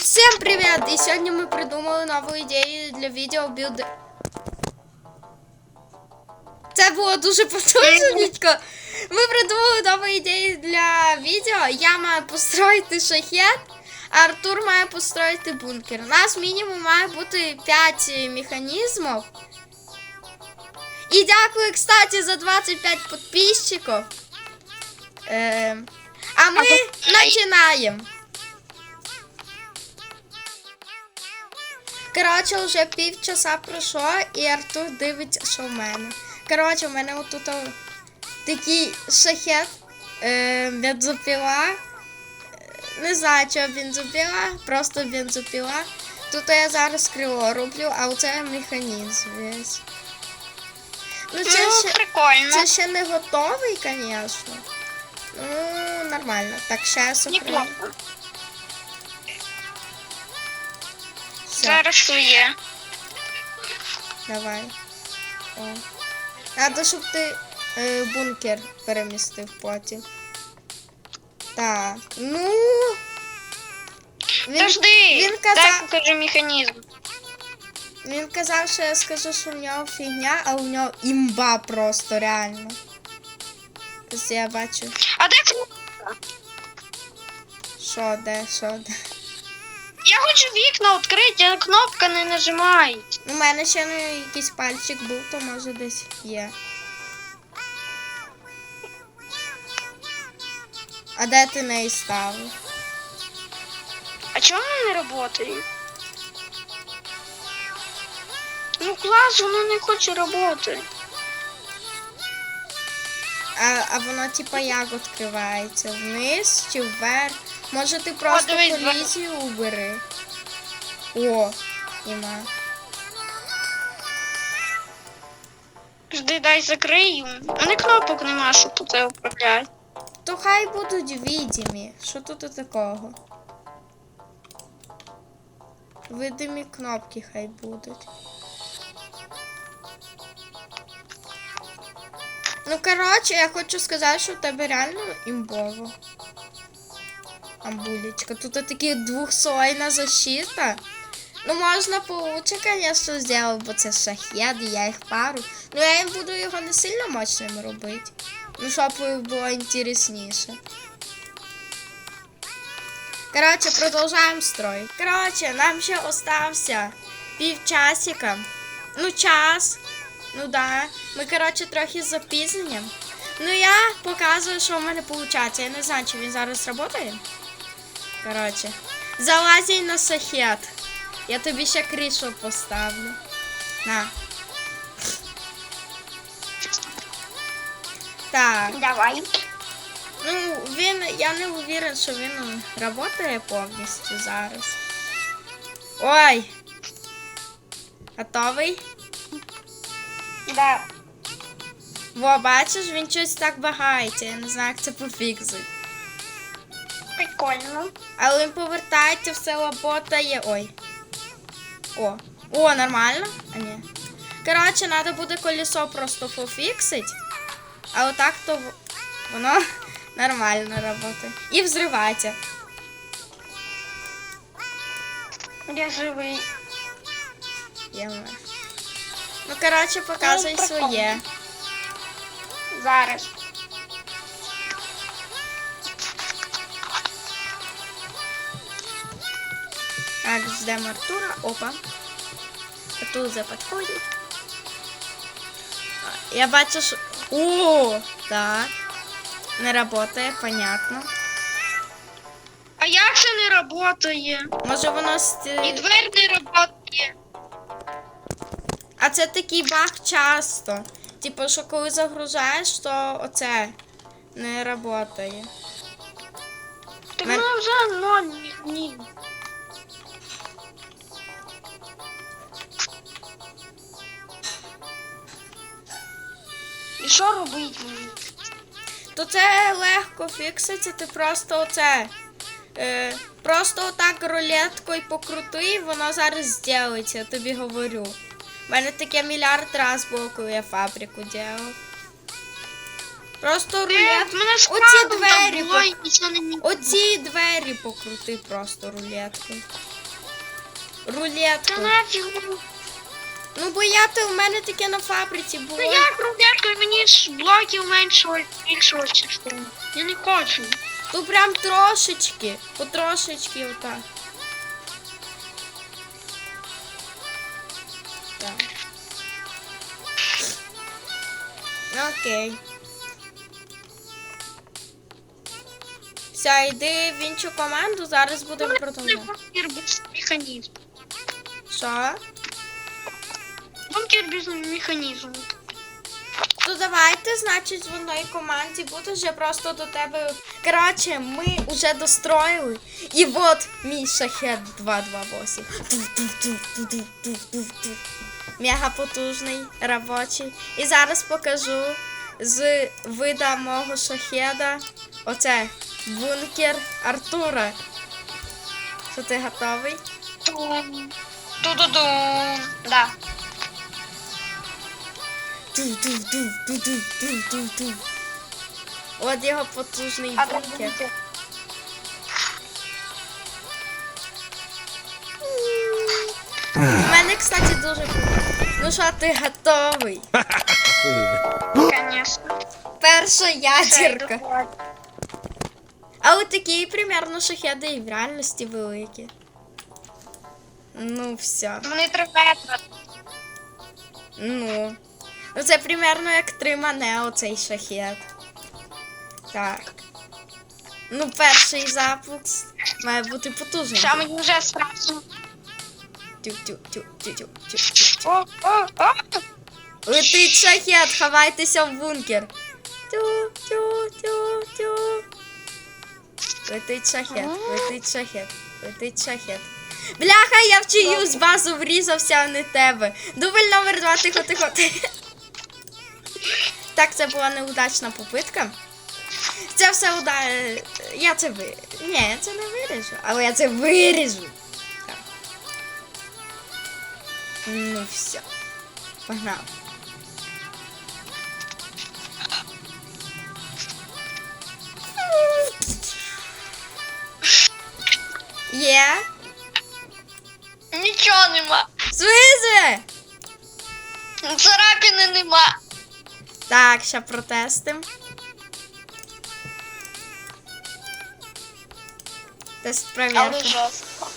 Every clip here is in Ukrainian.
Всем привет! И сегодня мы придумали нову ідею для відео білди. Це було дуже потужненько. Ми придумали нову ідею для відео. Я маю построїти шахет, а Артур має построїти бункер. У нас мінімум має бути 5 механізмів. І дякую, кстати, за 25 підписчиків. Е, а ми починаємо. Коротше, вже півчаса пройшло, і Артур дивиться, що в мене. Коротше, в мене отут такий шахет, е, бензопіла. Не знаю, чого бензопіла, просто бензопіла. Тут я зараз крило роблю, а оце механізм весь. Ну, це, Ну, ще, прикольно. це ще не готовий, звісно. Ну, нормально. Так, ще я Зараз що є. Давай. О. Надо, щоб ти е, бункер перемістив потім. Так. Ну. Він, Подожди, він дай казав, покажу механізм. він казав, що я скажу, що в нього фігня, а у нього імба просто реально. Ось я бачу, А де кнопка? що де, що де. Я хочу вікна відкрити, а кнопка не нажимає. У мене ще не якийсь пальчик був, то може десь є. А де ти неї ставив? А чому вона не працює? Ну клас, воно не хоче працювати. А, а воно типа як відкривається? Вниз чи вверх? Може ти просто дивись, колізію убери? О, нема. Жди, дай закрию. У мене кнопок нема, щоб це управляти. То хай будуть відімі. Що тут такого? Видимі кнопки хай будуть. Ну, коротше, я хочу сказати, що в тебе реально імбово. Амбулечка. Тут такі двохслойна защита. Ну, можна получше, звісно, зробити, бо це шахет, я їх пару. Ну, я їм буду його не сильно мощним робити. Ну, щоб було інтересніше. Коротше, продовжуємо строй. Коротше, нам ще остався півчасика. Ну, час. Ну да. Ми, коротше, трохи з запізненням. Ну, я показую, що в мене виходить. Я не знаю, чи він зараз працює. Коротше. Залазій на сахет. Я тобі ще кришу поставлю. На. Так. Давай. Ну, він, я не уверен, що він працює повністю зараз. Ой. Готовий? Да. Во, бачиш, він щось так багається. Я не знаю, як це пофіксити. Прикольно. Але він повертається, все лаботає. Ой. О. О, нормально? А ні. Коротше, треба буде колесо просто пофіксити. А отак то воно нормально працює. І взривається. Я живий. Єме. Ну, коротше, показуй Ну, своє. Зараз. Так, ждемо Артура. Опа. Артур вже підходить. Я бачу, що... О, так. Не работає, понятно. А як це не працює? Може воно І сти... двері не працює. А це такий баг часто. Типу, що коли загружаєш, то оце не работає. Так Мен- воно вже ноль. Ні. Що робити? То це легко фікситься, ти просто оце. Е, просто отак рулеткою покрути, і воно зараз зробиться, я тобі говорю. У мене таке мільярд раз було, коли я фабрику робив. Просто Е, рулет. Оці двері пок-. Оці двері покрути просто рулеткою. Рулетку. Ну бо я то в мене таке на фабриці було. Ну як рулетка, мені ж блоків меншого більшого частини. Я не хочу. То прям трошечки. Потрошечки отак. Так. Окей. Все, йди в іншу команду, зараз будемо продовжувати. Що? Бункер без механізму. То давайте, значить, в одній команді буду вже просто до тебе. Коротше, ми вже достроїли. І от мій шахет 228. Мега потужний, робочий. І зараз покажу з вида мого шахеда. Оце бункер Артура. Що ти готовий? Ту-ду-ду. Да. От його потужний бункер. У мене, кстати, дуже. Ну що, ти готовий? Конечно. Перша ядерка. А от такі примерно шахеди і в реальності великі. Ну, все. Вони треба. Ну. Ну, це примерно як три мане оцей шахет. Так. Ну, перший запуск має бути потужний. Що мені вже страшно. Тю-тю-тю-тю-тю-тю. О, о, о. Летить шахет, ховайтеся в бункер. Тю-тю-тю-тю. Летить шахет, летить шахет, летить шахет. Бляха, я в чиюсь базу врізався, а не тебе. Дубль номер два, тихо, тихо, тихо. Так, це була неудачна попитка. Це все уда... Я це ви. Ні, я це не виріжу, але я це виріжу. Так. Ну все. Погнав. Є? Нічого нема. Свизи! Царапини нема. Так, ще протестим. Тест жорстко.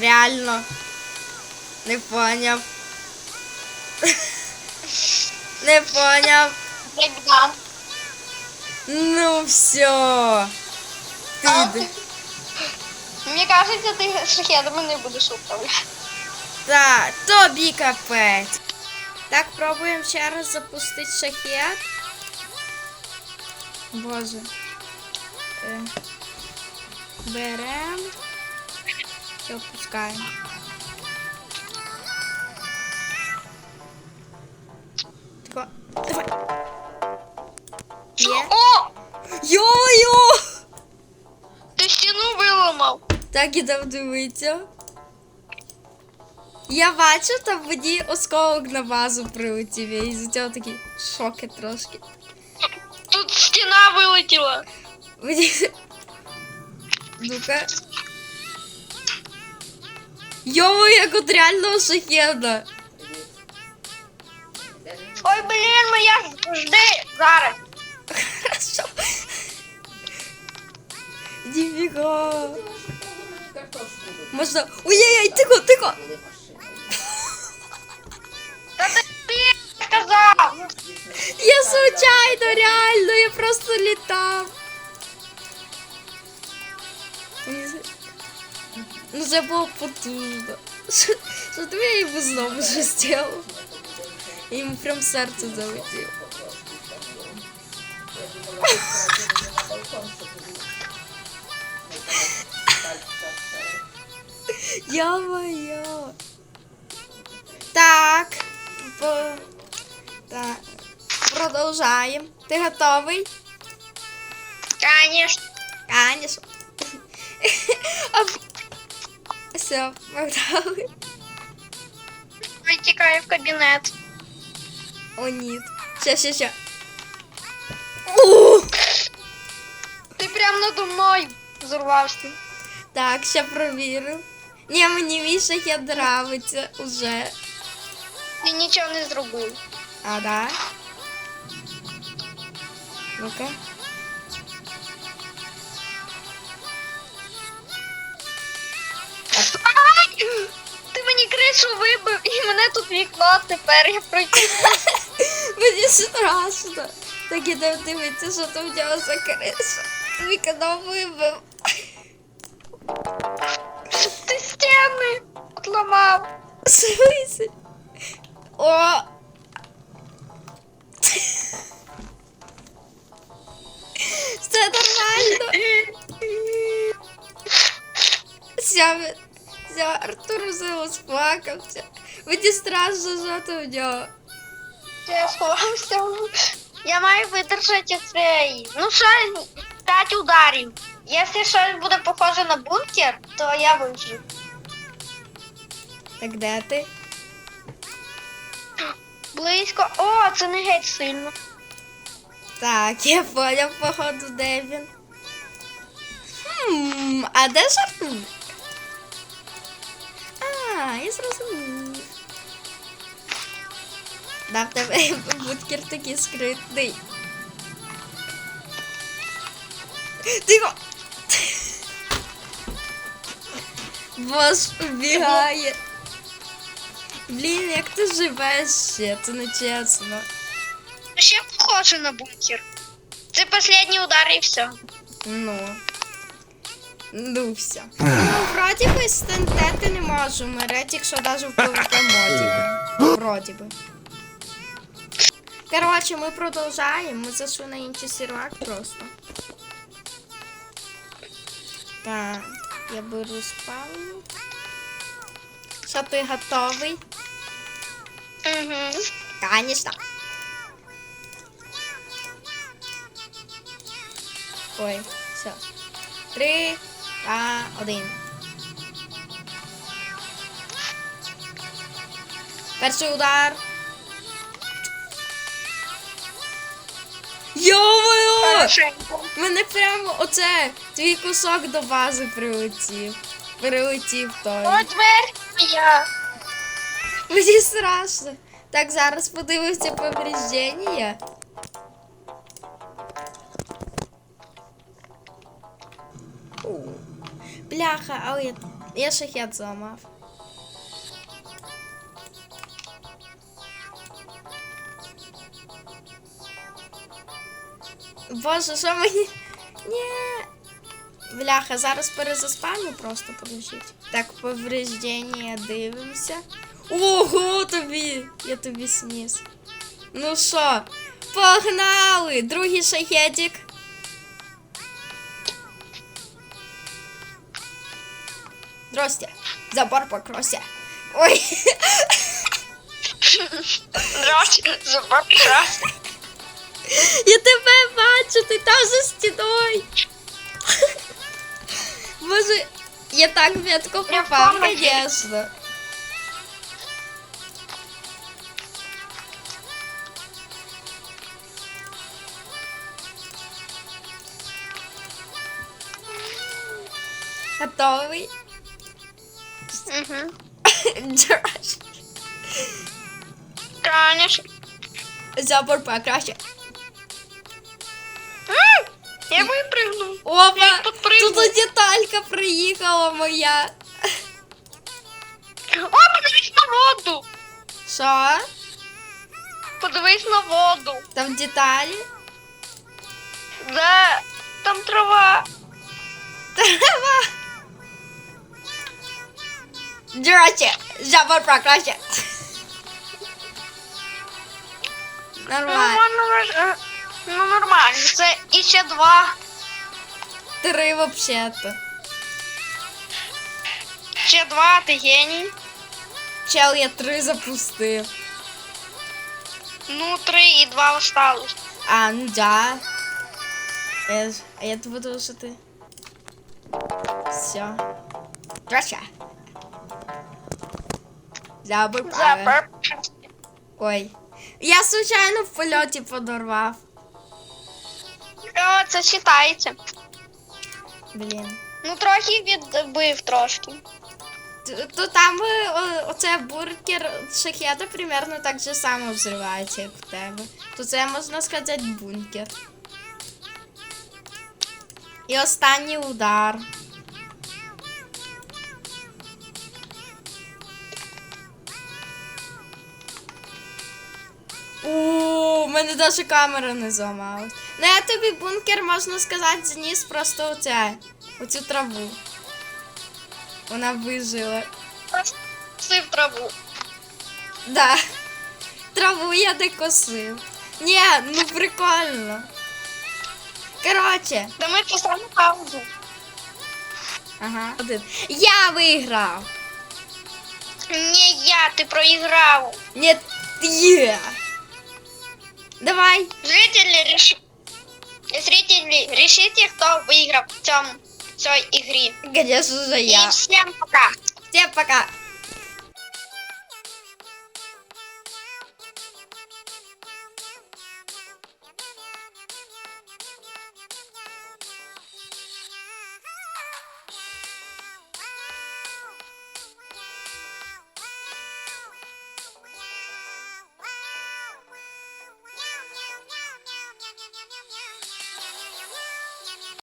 Реально. Не поняв. Не поняв. Брейкдан. Ну все. Ти. А, Мені кажеться, ти шахедами не будеш управляти. Так, тобі капець. Так, пробуємо ще раз запустити шахет. Боже. Е, Берем. Все, пускаємо. Так і дав дивитися. Я бачу, там мені осколок на базу прилетів. Я із цього такі шоки трошки. Тут стіна вилетіла. Мені... Ну-ка. Йо, як от реального шахеда. Ой, блін, моя жди зараз. Хорошо. Ніфіга. Можна. Ой-ой-ой, тихо, тихо. Та ти сказав. Я случайно, реально, я просто літав. Ну це було потужно. Що, що я йому знову вже зробив? Йому прям серце залетіло. Ё-моё. Так. По... Так. Продовжаємо. Ти готовий? Конечно. Конечно. А... Все, погнали. Ой, тікаю в кабінет. О, ні. Ще, ще, ще. Ух! надо мною зорвався. Так, ще провірив. Ні, мені мій шахет нравиться уже. Ти нічого не зробив. А, да? Ну-ка. Ай! Ти мені кришу вибив і мене тут вікно тепер я пройти. Мені страшно. Так ідемо дивитися, що там в нього за криша. Вікно вибив. Стіни отламав. Смисл? О! Все нормально. Все, все, Артур вже успокався. Мені страшно, там в нього. Я сховався. Я маю видержати цей. Ну що, 5 ударів. Якщо щось буде похоже на бункер, то я вижив. Так де ти? Близько. О, це не геть сильно. Так, я поняв, походу, де він. Хм, а де ж А, я зрозумів. Да, в тебе будкер такий скритний. Тихо! Бос убігає. Блін, як ти живеш ще, це не чесно. Ще похоже на бункер. Це останній удар і все. Ну. Ну все. Ну, вроді би з ТНТ ти не можеш умерети, якщо навіть в ПВП моді. Вроді би. Коротше, ми продовжаємо. Ми зайшли на інший сервак просто. Так, я беру спавну. Що ти готовий? Угу. Конечно. Ой, все. Три, два, один. Перший удар. Йо-моє! Мене прямо оце твій кусок до бази прилетів. Прилетів той. О, двері моя. Мені страшно. Так, зараз подивимося повреждення. О, Бляха, але я, я шахет зламав. Боже, що мені. Ні. Бляха, зараз перезаспамлю просто подождіть. Так, повреждення дивимося. Ого, тобі! Я тобі сніс. Ну що, погнали! Другий шахетик. Здрасте. Забор покройся. Ой, Здравствуйте, зубок красный. я тебе бачу, ти там за стіною. Боже, я так метко попав, в Готовий? Угу. Джордж. Конечно. Забор покраще. Я выпрыгнул. Опа! Тут деталька приїхала моя. О, подивись на воду. Що? Подивись на воду. Там деталі? Да, там трава. Трава. Джордж, забор покраще. Нормально. Нормально. е, Ну, нормально. Це іще два. Три вообще-то. Ще два, ти геній. Чел, я три запустив. Ну, три і два осталось. А, ну да. Я, ж- а я думала, що ти. Все. Здрасте. Покраще. Запер. Ой. Я случайно в польоті подорвав. О, це читається. Блін. Ну, трохи відбив трошки. То там е, оце бургер шахета примерно так же само взривається, як в тебе. То це можна сказати бункер. І останній удар. У мене навіть камера не зламалась. Ну я тобі бункер, можна сказати, зніс просто оце, оцю траву. Вона вижила. Сив траву. Да. Траву я не косив. Ні, ну прикольно. Короче, Да ми поставимо паузу. ага. Один. Я виграв. Не я, ти проіграв. Ні, ти. Давай. Зрителі реш... Зрителі, решите, хто виграв в цьому в. Конечно же І я. всім пока. Всем пока.